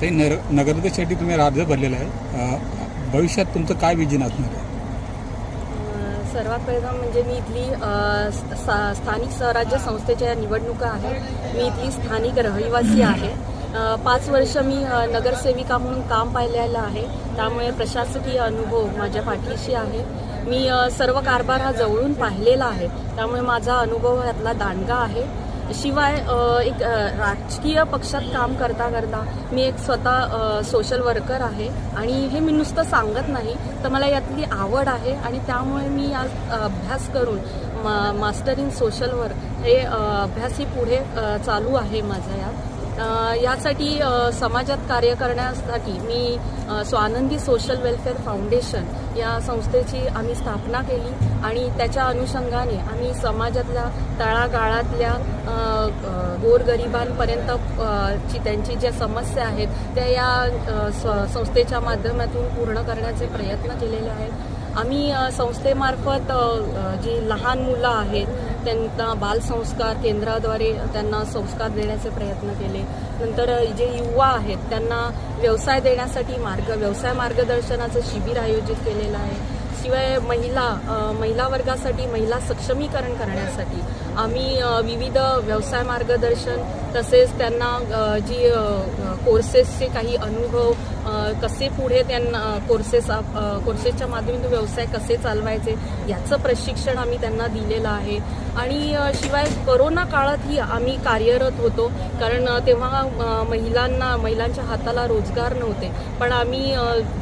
ते नर नगराध्यक्षासाठी तुम्ही अर्ज भरलेला आहे. भविष्यात तुमचं काय विजन असणार आहे? सर्वात प्रथम म्हणजे मी इथली स्थानिक स्वराज्य संस्थेच्या निवडणुका आहेत. मी इथली स्थानिक रहिवासी आहे. पाच वर्ष मी नगरसेविका म्हणून काम पाहिलेलं आहे. त्यामुळे प्रशासकीय अनुभव माझ्या पाठीशी आहे. मी सर्व कारभार हा जवळून पाहिलेला आहे. त्यामुळे माझा अनुभव यातला दांडगा आहे. शिवाय एक राजकीय पक्षात काम करता करता मी एक स्वतः सोशल वर्कर आहे आणि हे मी नुसतं सांगत नाही तर मला यातली आवड आहे आणि त्यामुळे मी आज अभ्यास करून मा मास्टर इन सोशल वर्क हे अभ्यासही अभ्यास ही पुढे चालू आहे माझा यात. यासाठी समाजात कार्य करण्यासाठी मी स्वानंदी सोशल वेलफेअर फाउंडेशन या संस्थेची आम्ही स्थापना केली आणि त्याच्या अनुषंगाने आम्ही समाजातल्या तळागाळातल्या गोरगरिबांपर्यंत ची त्यांची ज्या समस्या आहेत त्या या स- संस्थेच्या माध्यमातून पूर्ण करण्याचे प्रयत्न केलेले आहेत. आम्ही संस्थेमार्फत जी लहान मुलं आहेत त्यांना बालसंस्कार केंद्राद्वारे त्यांना संस्कार देण्याचे प्रयत्न केले. नंतर जे युवा आहेत त्यांना व्यवसाय देण्यासाठी मार्ग व्यवसाय मार्गदर्शनाचं शिबिर आयोजित केलेलं आहे. शिवाय महिला महिला वर्गासाठी महिला सक्षमीकरण करण्यासाठी आम्ही विविध व्यवसाय मार्गदर्शन तसेच त्यांना जी कोर्सेसचे काही अनुभव कसे पुढे त्यांना कोर्सेस कोर्सेसच्या माध्यमातून व्यवसाय कसे चालवायचे याचं प्रशिक्षण आम्ही त्यांना दिलेलं आहे. आणि शिवाय करोना काळातही आम्ही कार्यरत होतो कारण तेव्हा महिलांना महिलांच्या हाताला रोजगार नव्हते. पण आम्ही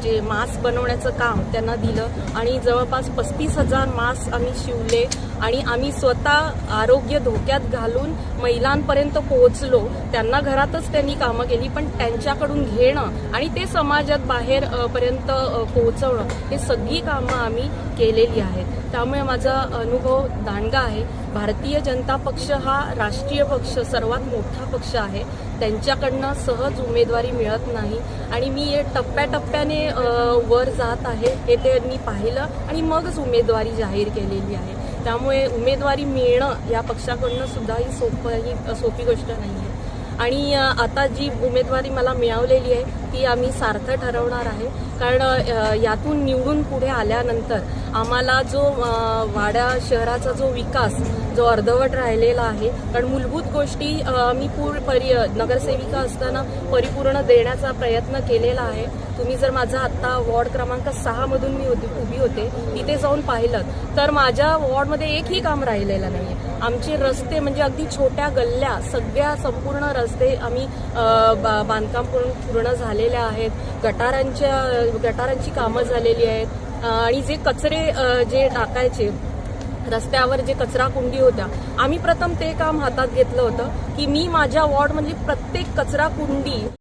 जे मास्क बनवण्याचं काम त्यांना दिलं आणि जवळपास पस्तीस हजार मास्क आम्ही शिवले आणि आम्ही स्वतः आरोग्य धोक्यात घालून महिलांपर्यंत पोहोच पोहोचलो त्यांना घरातच त्यांनी कामं केली पण त्यांच्याकडून घेणं आणि ते समाजात बाहेर पर्यंत पोहोचवणं हे सगळी कामं आम्ही केलेली आहेत. त्यामुळे माझा अनुभव दांडगा आहे. भारतीय जनता पक्ष हा राष्ट्रीय पक्ष सर्वात मोठा पक्ष आहे. त्यांच्याकडनं सहज उमेदवारी मिळत नाही. आणि मी हे टप्प्याटप्प्याने वर जात आहे हे त्यांनी पाहिलं आणि मगच उमेदवारी जाहीर केलेली आहे. त्यामुळे उमेदवारी मिळणं या पक्षाकडनं सुद्धा ही सोपं ही सोपी गोष्ट नाही आहे आणि आता जी उमेदवारी मला मिळवलेली आहे ती आम्ही सार्थ ठरवणार आहे. कारण यातून निवडून पुढे आल्यानंतर आम्हाला जो वाड्या शहराचा जो विकास जो अर्धवट राहिलेला आहे कारण मूलभूत गोष्टी मी पूर्ण परि नगरसेविका असताना परिपूर्ण देण्याचा प्रयत्न केलेला आहे. तुम्ही जर माझा आत्ता वॉर्ड क्रमांक सहामधून मी होती उभी होते तिथे जाऊन पाहिलं तर माझ्या वॉर्डमध्ये एकही काम राहिलेलं नाही आहे आमचे रस्ते म्हणजे अगदी छोट्या गल्ल्या सगळ्या संपूर्ण रस्ते आम्ही बा- बांधकाम पूर्ण पूर्ण झालेल्या आहेत. गटारांच्या गटारांची कामं झालेली आहेत. आणि जे कचरे जे टाकायचे रस्त्यावर जे कचरा कुंडी होत्या आम्ही प्रथम ते काम हातात घेतलं होतं की मी माझ्या वॉर्ड म्हणजे प्रत्येक कचरा कुंडी